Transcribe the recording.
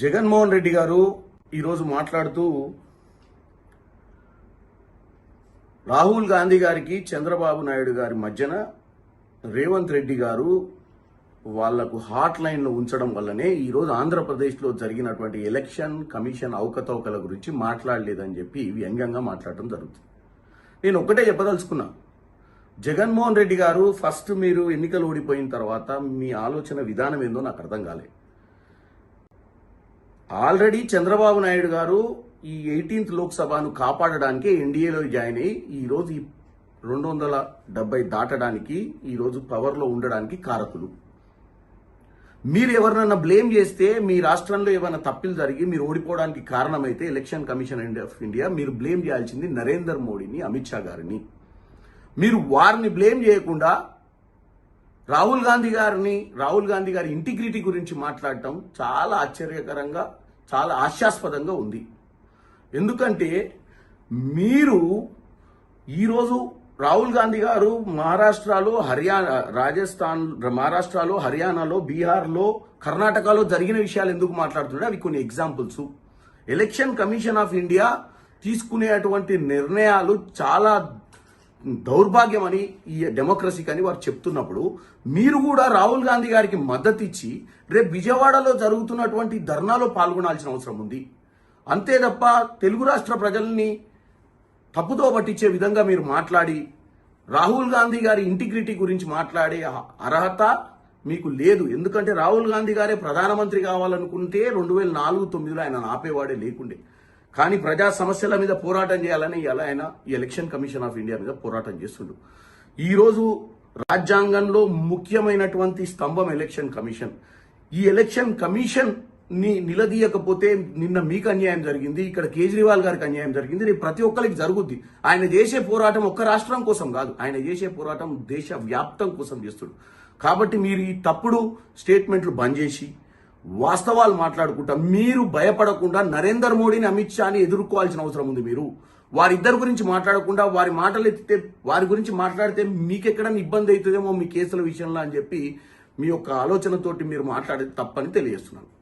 జగన్మోహన్ రెడ్డి గారు ఈరోజు మాట్లాడుతూ రాహుల్ గాంధీ గారికి చంద్రబాబు నాయుడు గారి మధ్యన రేవంత్ రెడ్డి గారు వాళ్ళకు హాట్ లైన్లో ఉంచడం వల్లనే ఈరోజు ఆంధ్రప్రదేశ్లో జరిగినటువంటి ఎలక్షన్ కమిషన్ అవకతవకల గురించి మాట్లాడలేదని చెప్పి వ్యంగ్యంగా మాట్లాడటం జరుగుతుంది. నేను ఒక్కటే చెప్పదలుచుకున్నా. జగన్మోహన్ రెడ్డి గారు ఫస్ట్ మీరు ఎన్నికలు ఓడిపోయిన తర్వాత మీ ఆలోచన విధానం ఏందో నాకు అర్థం కాలేదు. ఆల్రెడీ చంద్రబాబు నాయుడు గారు ఈ ఎయిటీన్త్ లోక్సభను కాపాడడానికి ఎన్డీఏలో జాయిన్ అయ్యి ఈరోజు ఈ రెండు వందల డెబ్బై దాటడానికి ఈరోజు పవర్లో ఉండడానికి కారకులు. మీరు ఎవరినన్నా బ్లేమ్ చేస్తే మీ రాష్ట్రంలో ఏమైనా తప్పులు జరిగి మీరు ఓడిపోవడానికి కారణమైతే ఎలక్షన్ కమిషన్ ఆఫ్ ఇండియా మీరు బ్లేమ్ చేయాల్సింది నరేందర్ మోడీని అమిత్ షా గారిని. మీరు వారిని బ్లేమ్ చేయకుండా రాహుల్ గాంధీ గారిని రాహుల్ గాంధీ గారి ఇంటిగ్రిటీ గురించి మాట్లాడటం చాలా ఆశ్చర్యకరంగా చాలా హాస్యాస్పదంగా ఉంది. ఎందుకంటే మీరు ఈరోజు రాహుల్ గాంధీ గారు మహారాష్ట్రలో హర్యానా రాజస్థాన్ మహారాష్ట్రలో హర్యానాలో బీహార్లో కర్ణాటకలో జరిగిన విషయాలు ఎందుకు మాట్లాడుతున్నాడు అవి కొన్ని examples election commission of India తీసుకునేటువంటి నిర్ణయాలు చాలా దౌర్భాగ్యం అని ఈ డెమోక్రసీకి అని వారు చెప్తున్నప్పుడు మీరు కూడా రాహుల్ గాంధీ గారికి మద్దతు ఇచ్చి రేపు విజయవాడలో జరుగుతున్నటువంటి ధర్నాలో పాల్గొనాల్సిన అవసరం ఉంది. అంతే తప్ప తెలుగు రాష్ట్ర ప్రజల్ని తప్పుదో పట్టించే విధంగా మీరు మాట్లాడి రాహుల్ గాంధీ గారి ఇంటిగ్రిటీ గురించి మాట్లాడే అర్హత మీకు లేదు. ఎందుకంటే రాహుల్ గాంధీ గారే ప్రధానమంత్రి కావాలనుకుంటే రెండు వేల నాలుగు తొమ్మిదిలో ఆయన ఆపేవాడే లేకుండే. కానీ ప్రజా సమస్యల మీద పోరాటం చేయాలని ఎలా ఆయన ఈ ఎలక్షన్ కమిషన్ ఆఫ్ ఇండియా మీద పోరాటం చేస్తుండు. ఈరోజు రాజ్యాంగంలో ముఖ్యమైనటువంటి స్తంభం ఎలక్షన్ కమిషన్. ఈ ఎలక్షన్ కమిషన్ని నిలదీయకపోతే నిన్న మీకు అన్యాయం జరిగింది ఇక్కడ కేజ్రీవాల్ గారికి అన్యాయం జరిగింది రేపు ప్రతి ఒక్కరికి జరుగుద్ది. ఆయన చేసే పోరాటం ఒక్క రాష్ట్రం కోసం కాదు ఆయన చేసే పోరాటం దేశ వ్యాప్తం కోసం చేస్తుడు. కాబట్టి మీరు ఈ తప్పుడు స్టేట్మెంట్లు బంద్ చేసి వాస్తవాలు మాట్లాడుకుంటా మీరు భయపడకుండా నరేందర్ మోడీని అమిత్ షాని ఎదుర్కోవాల్సిన అవసరం ఉంది మీరు. వారిద్దరి గురించి మాట్లాడకుండా వారి మాటలు ఎత్తితే వారి గురించి మాట్లాడితే మీకెక్కడైనా ఇబ్బంది అవుతుందేమో మీ కేసుల విషయంలో అని చెప్పి మీ యొక్క ఆలోచనతోటి మీరు మాట్లాడేది తప్పని తెలియజేస్తున్నాను.